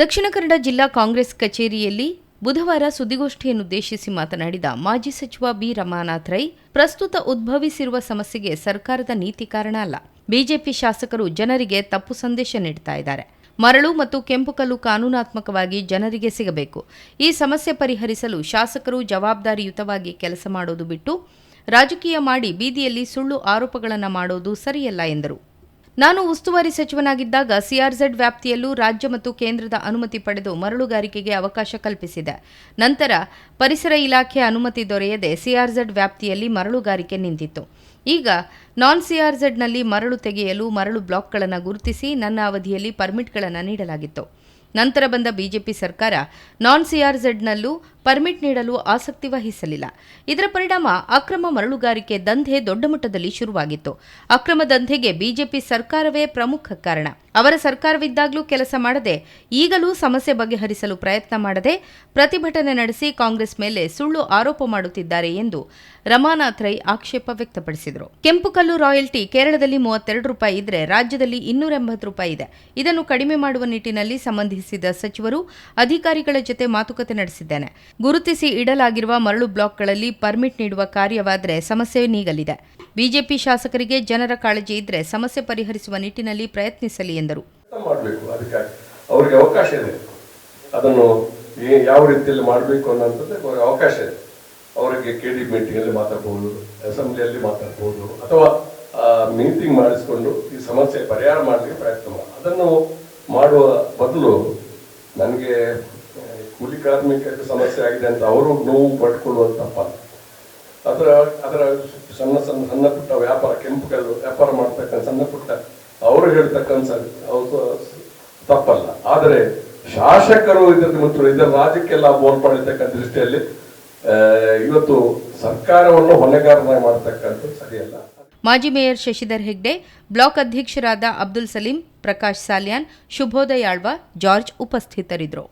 ದಕ್ಷಿಣ ಕನ್ನಡ ಜಿಲ್ಲಾ ಕಾಂಗ್ರೆಸ್ ಕಚೇರಿಯಲ್ಲಿ ಬುಧವಾರ ಸುದ್ದಿಗೋಷ್ಠಿಯನ್ನುದ್ದೇಶಿಸಿ ಮಾತನಾಡಿದ ಮಾಜಿ ಸಚಿವ ಬಿ ರಮಾನಾಥ್ ರೈ, ಪ್ರಸ್ತುತ ಉದ್ಭವಿಸಿರುವ ಸಮಸ್ಯೆಗೆ ಸರ್ಕಾರದ ನೀತಿ ಕಾರಣ ಅಲ್ಲ. ಬಿಜೆಪಿ ಶಾಸಕರು ಜನರಿಗೆ ತಪ್ಪು ಸಂದೇಶ ನೀಡ್ತಾ ಇದ್ದಾರೆ. ಮರಳು ಮತ್ತು ಕೆಂಪು ಕಲ್ಲು ಕಾನೂನಾತ್ಮಕವಾಗಿ ಜನರಿಗೆ ಸಿಗಬೇಕು. ಈ ಸಮಸ್ಯೆ ಪರಿಹರಿಸಲು ಶಾಸಕರು ಜವಾಬ್ದಾರಿಯುತವಾಗಿ ಕೆಲಸ ಮಾಡೋದು ಬಿಟ್ಟು ರಾಜಕೀಯ ಮಾಡಿ ಬೀದಿಯಲ್ಲಿ ಸುಳ್ಳು ಆರೋಪಗಳನ್ನು ಮಾಡೋದು ಸರಿಯಲ್ಲ ಎಂದರು. ನಾನು ಉಸ್ತುವಾರಿ ಸಚಿವನಾಗಿದ್ದಾಗ ಸಿಆರ್ಝೆಡ್ ವ್ಯಾಪ್ತಿಯಲ್ಲೂ ರಾಜ್ಯ ಮತ್ತು ಕೇಂದ್ರದ ಅನುಮತಿ ಪಡೆದು ಮರಳುಗಾರಿಕೆಗೆ ಅವಕಾಶ ಕಲ್ಪಿಸಿದೆ. ನಂತರ ಪರಿಸರ ಇಲಾಖೆ ಅನುಮತಿ ದೊರೆಯದೆ ಸಿಆರ್ಝೆಡ್ ವ್ಯಾಪ್ತಿಯಲ್ಲಿ ಮರಳುಗಾರಿಕೆ ನಿಂತಿತ್ತು. ಈಗ ನಾನ್ ಸಿಆರ್ಝೆಡ್ನಲ್ಲಿ ಮರಳು ತೆಗೆಯಲು ಮರಳು ಬ್ಲಾಕ್ಗಳನ್ನು ಗುರುತಿಸಿ ನನ್ನ ಅವಧಿಯಲ್ಲಿ ಪರ್ಮಿಟ್ಗಳನ್ನು ನೀಡಲಾಗಿತ್ತು. ನಂತರ ಬಂದ ಬಿಜೆಪಿ ಸರ್ಕಾರ ನಾನ್ ಸಿಆರ್ಝೆಡ್ನಲ್ಲೂ ಪರ್ಮಿಟ್ ನೀಡಲು ಆಸಕ್ತಿ ವಹಿಸಲಿಲ್ಲ. ಇದರ ಪರಿಣಾಮ ಅಕ್ರಮ ಮರಳುಗಾರಿಕೆ ದಂಧೆ ದೊಡ್ಡ ಮಟ್ಟದಲ್ಲಿ ಶುರುವಾಗಿತ್ತು. ಅಕ್ರಮ ದಂಧೆಗೆ ಬಿಜೆಪಿ ಸರ್ಕಾರವೇ ಪ್ರಮುಖ ಕಾರಣ. ಅವರ ಸರ್ಕಾರವಿದ್ದಾಗಲೂ ಕೆಲಸ ಮಾಡದೆ ಈಗಲೂ ಸಮಸ್ಯೆ ಬಗೆಹರಿಸಲು ಪ್ರಯತ್ನ ಮಾಡದೆ ಪ್ರತಿಭಟನೆ ನಡೆಸಿ ಕಾಂಗ್ರೆಸ್ ಮೇಲೆ ಸುಳ್ಳು ಆರೋಪ ಮಾಡುತ್ತಿದ್ದಾರೆ ಎಂದು ರಮಾನಾಥ್ ರೈ ಆಕ್ಷೇಪ ವ್ಯಕ್ತಪಡಿಸಿದರು. ಕೆಂಪುಕಲ್ಲು ರಾಯಲ್ಟಿ ಕೇರಳದಲ್ಲಿ ಮೂವತ್ತೆರಡು ರೂಪಾಯಿ ಇದ್ರೆ ರಾಜ್ಯದಲ್ಲಿ ಇನ್ನೂರ ಎಂಬತ್ತು ರೂಪಾಯಿ ಇದೆ. ಇದನ್ನು ಕಡಿಮೆ ಮಾಡುವ ನಿಟ್ಟಿನಲ್ಲಿ ಸಂಬಂಧಿಸಿದ ಸಚಿವರು ಅಧಿಕಾರಿಗಳ ಜೊತೆ ಮಾತುಕತೆ ನಡೆಸಿದ್ದೇನೆ. ಗುರುತಿಸಿ ಇಡಲಾಗಿರುವ ಮರಳು ಬ್ಲಾಕ್ಗಳಲ್ಲಿ ಪರ್ಮಿಟ್ ನೀಡುವ ಕಾರ್ಯವಾದರೆ ಸಮಸ್ಯೆ ನೀಗಲಿದೆ. ಬಿಜೆಪಿ ಶಾಸಕರಿಗೆ ಜನರ ಕಾಳಜಿ ಇದ್ರೆ ಸಮಸ್ಯೆ ಪರಿಹರಿಸುವ ನಿಟ್ಟಿನಲ್ಲಿ ಪ್ರಯತ್ನಿಸಲಿ ಎಂದರು. ಅವರಿಗೆ ಅವಕಾಶ ಇದೆ. ಅದನ್ನು ಯಾವ ರೀತಿಯಲ್ಲಿ ಮಾಡಬೇಕು ಅನ್ನೋಂಥದ್ದು ಅವಕಾಶ ಇದೆ. ಅವರಿಗೆ ಕೆ ಡಿ ಮೀಟಿಂಗಲ್ಲಿ ಮಾತಾಡ್ಬೋದು, ಅಸೆಂಬ್ಲಿಯಲ್ಲಿ ಮಾತಾಡ್ಬೋದು, ಅಥವಾ ಮೀಟಿಂಗ್ ಮಾಡಿಸಿಕೊಂಡು ಈ ಸಮಸ್ಯೆ ಪರಿಹಾರ ಮಾಡಲಿಕ್ಕೆ ಪ್ರಯತ್ನ ಅದನ್ನು ಮಾಡುವ ಬದಲು ನನಗೆ ಕೂಲಿ ಕಾರ್ಮಿಕರಿಗೆ ಸಮಸ್ಯೆ ಆಗಿದೆ ಅಂತ ಅವರು ನೋವು ಪಡ್ಕೊಳ್ಳುವಂಥ ಪಾತ್ರ ಅದರ ಅದರ ಸಣ್ಣ ಸಣ್ಣ ಸಣ್ಣ ಪುಟ್ಟ ವ್ಯಾಪಾರ, ಕೆಂಪು ಕಲ್ಲು ವ್ಯಾಪಾರ ಮಾಡ್ತಕ್ಕಂಥ ಸಣ್ಣ ಪುಟ್ಟ, ಅವರು ಹೇಳ್ತಕ್ಕಂಥ ತಪ್ಪಲ್ಲ. ಆದರೆ ಶಾಸಕರು ಇದರ ಮತ್ತು ಇದರ ರಾಜ್ಯಕ್ಕೆಲ್ಲ ದೃಷ್ಟಿಯಲ್ಲಿ ಇವತ್ತು ಸರ್ಕಾರವನ್ನು ಹೊಣೆಗಾರನಾಗಿ ಮಾಡ್ತಕ್ಕಂಥದ್ದು ಸರಿಯಲ್ಲ. ಮಾಜಿ ಮೇಯರ್ ಶಶಿಧರ್ ಹೆಗ್ಡೆ, ಬ್ಲಾಕ್ ಅಧ್ಯಕ್ಷರಾದ ಅಬ್ದುಲ್ ಸಲೀಂ, ಪ್ರಕಾಶ್ ಸಾಲ್ಯಾನ್, ಶುಭೋದಯ ಆಳ್ವ, ಜಾರ್ಜ್ ಉಪಸ್ಥಿತರಿದ್ದರು.